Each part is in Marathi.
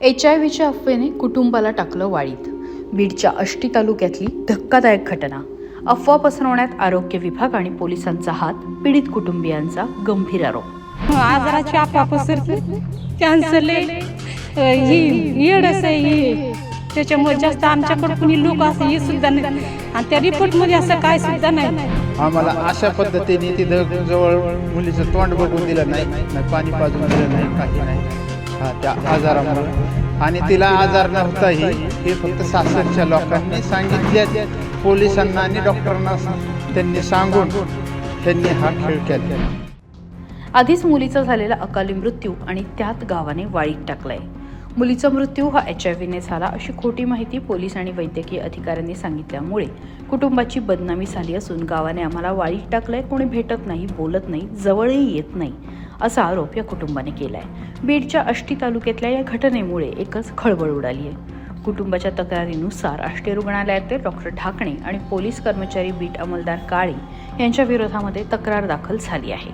एच आय व्हीच्या अफवेने कुटुंबाला टाकलं वाळीत. बीडच्या आष्टी तालुक्यातली धक्कादायक घटना. अफवा पसरवण्यात आरोग्य विभाग आणि पोलिसांचा हात पीडित कुटुंबियांचा गंभीर आरोप. आजाराची आपा पसरते. कॅन्सर ही येडस आहे ही. त्याच्यामुळे जास्त आमच्याकडे कुणी लोक असं हे सुद्धा नाही. आणि त्या रिपोर्टमध्ये असं काय सुद्धा नाही. आम्हाला अशा पद्धतीने तिथं जवळ मुलीचं तोंड बघून दिलं नाही नाही पाणी पाजून दिलं नाही काही नाही. हा त्या आजारामुळे. आणि तिला आजार नव्हताही. हे फक्त सासरच्या लोकांनी सांगितले. पोलिसांना आणि डॉक्टरांना त्यांनी सांगून त्यांनी हा खेळ केला. आधीच मुलीचा झालेला अकाली मृत्यू आणि त्यात गावाने वाळीत टाकलाय. मुलीचा मृत्यू हा एच आय व्हीने झाला अशी खोटी माहिती पोलीस आणि वैद्यकीय अधिकाऱ्यांनी सांगितल्यामुळे कुटुंबाची बदनामी झाली असून गावाने आम्हाला वाळीत टाकलंय. कोणी भेटत नाही बोलत नाही जवळही येत नाही. असा आरोप या कुटुंबाने केला आहे बीडच्या आष्टी तालुक्यातल्या या घटनेमुळे एकच खळबळ उडाली आहे. कुटुंबाच्या तक्रारीनुसार आष्टी रुग्णालयातले डॉक्टर ढाकणे आणि पोलीस कर्मचारी बीट अंमलदार काळे यांच्या विरोधामध्ये तक्रार दाखल झाली आहे.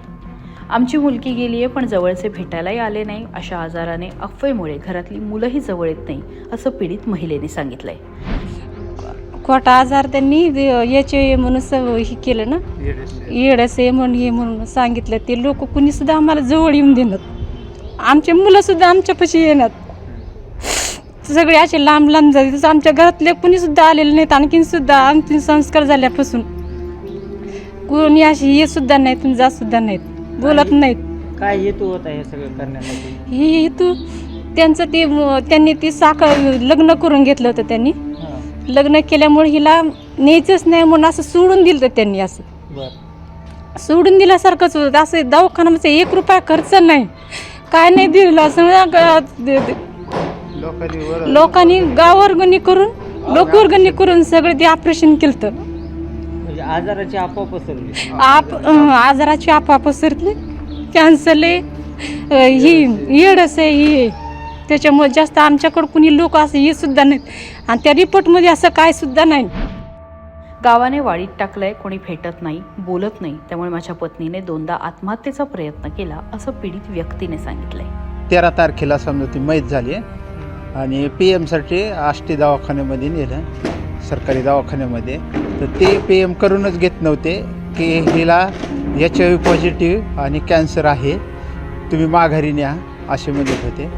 आमची मुलगी गेली आहे पण जवळचे भेटायलाही आले नाही. अशा आजाराने अफवेमुळे घरातली मुलंही जवळ येत नाही असं पीडित महिलेने सांगितलंय. खोटा आजार त्यांनी याचे म्हणून स- हे केलं ना? येडस आहे म्हणून हे म्हणून सांगितलं. ते लोक कुणी सुद्धा आम्हाला जवळ येऊन देणार. आमचे मुलं सुद्धा आमच्यापाशी येणार. सगळे असे लांब लांब जाते तसं आमच्या घरातले कुणी सुद्धा आलेले नाहीत. आणखीन सुद्धा आणखीन संस्कार झाल्यापासून. कोणी अशी ये सुद्धा नाहीत जात सुद्धा नाहीत. बोलत नाहीत. काय हेतू होता हे सगळं करण्यासाठी ही तू त्यांचं ते त्यांनी ती साखर लग्न करून घेतलं होतं त्यांनी. हां लग्न केल्यामुळे हिला न्यायचंच नाही म्हणून असं सोडून दिलं होतं त्यांनी असं. सोडून दिल्यासारखंच होतं. असं दवाखान्यामध्ये एक रुपया खर्च नाही. काय नाही दिलं. दे- लोकांनी वर लोकांनी गावर्गणी करून लोकवर्गणी करून सगळं ते ऑपरेशन केलं म्हणजे आजाराची आपोआप पसरली. आप आजाराची आपा पसरली. कॅन्सरले ही येडस आहे ही. त्याच्यामुळे जास्त आमच्याकडे कुणी लोक असं हे सुद्धा नाहीत. आणि त्या रिपोर्टमध्ये असं काय सुद्धा नाही. गावाने वाळीत टाकलंय कोणी भेटत नाही बोलत नाही. त्यामुळे माझ्या पत्नीने दोनदा आत्महत्येचा प्रयत्न केला असं पीडित व्यक्तीने सांगितलंय. तेरा तारखेला समजा ती मैत झाली आणि पी एमसाठी आष्टी दवाखान्यामध्ये नेलं सरकारी दवाखान्यामध्ये. तर ते पी एम करूनच घेत नव्हते की हिला एच आय व्ही पॉझिटिव्ह आणि कॅन्सर आहे. तुम्ही माघारी न्या असे म्हणत होते.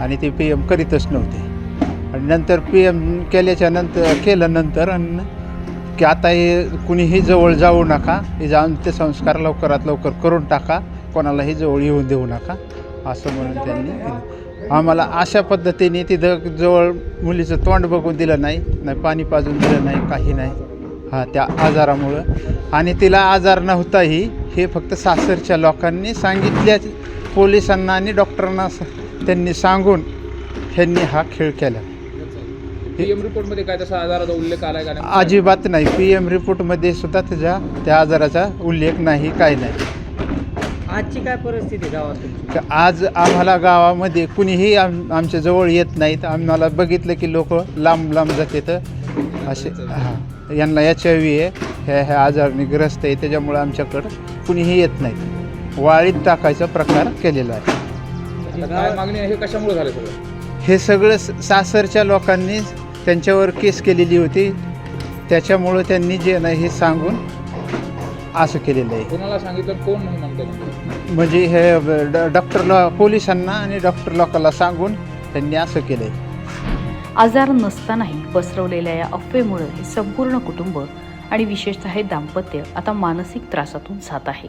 आणि ते पी एम करीतच नव्हते. आणि नंतर पी एम केल्याच्यानंतर केलं नंतर आणि की आता हे कुणीही जवळ जाऊ नका हे जाऊन ते संस्कार लवकरात लवकर करून टाका कोणालाही जवळ येऊन देऊ नका असं म्हणून त्यांनी केलं. आम्हाला अशा पद्धतीने तिथं जवळ मुलीचं तोंड बघून दिलं नाही नाही पाणी पाजून दिलं नाही काही नाही. हा त्या आजारामुळं. आणि तिला आजार नव्हताही हे फक्त सासरच्या लोकांनी सांगितल्या पोलिसांना आणि डॉक्टरांना स- त्यांनी सांगून त्यांनी हा खेळ केला. पीएम रिपोर्टमध्ये काय तसा आजाराचा उल्लेख आलाय का नाही? अजिबात नाही. पी एम रिपोर्टमध्ये सुद्धा त्याच्या त्या आजाराचा उल्लेख नाही काय नाही. आजची काय परिस्थिती आहे गावात तुमची? का आज आम्हाला गावामध्ये कुणीही आम आमच्या जवळ येत नाहीत. आम्हाला बघितलं की लोक लांब लांब जाते तर असे हां. यांना एच आय व्ही आहे. ह्या ह्या आजाराने ग्रस्त आहे. त्याच्यामुळे आमच्याकडं कुणीही येत नाहीत. वाळीत टाकायचा प्रकार केलेला आहे. आता काय मागणी आहे? हे कशामुळे झालं सगळं? हे सगळं स- सासरच्या लोकांनी त्यांच्यावर केस केलेली होती. त्याच्यामुळं त्यांनी जे नाही हे सांगून असं केलेलं आहे. कोणाला सांगितलं? कोण नाही म्हणतं म्हणजे हे ड- डॉक्टर लो पोलिसांना आणि डॉक्टर लोकांना सांगून त्यांनी असं केलं आहे आजार नसतानाही पसरवलेल्या या अफवेमुळे हे संपूर्ण कुटुंब आणि विशेषतः हे दाम्पत्य आता मानसिक त्रासातून जात आहे.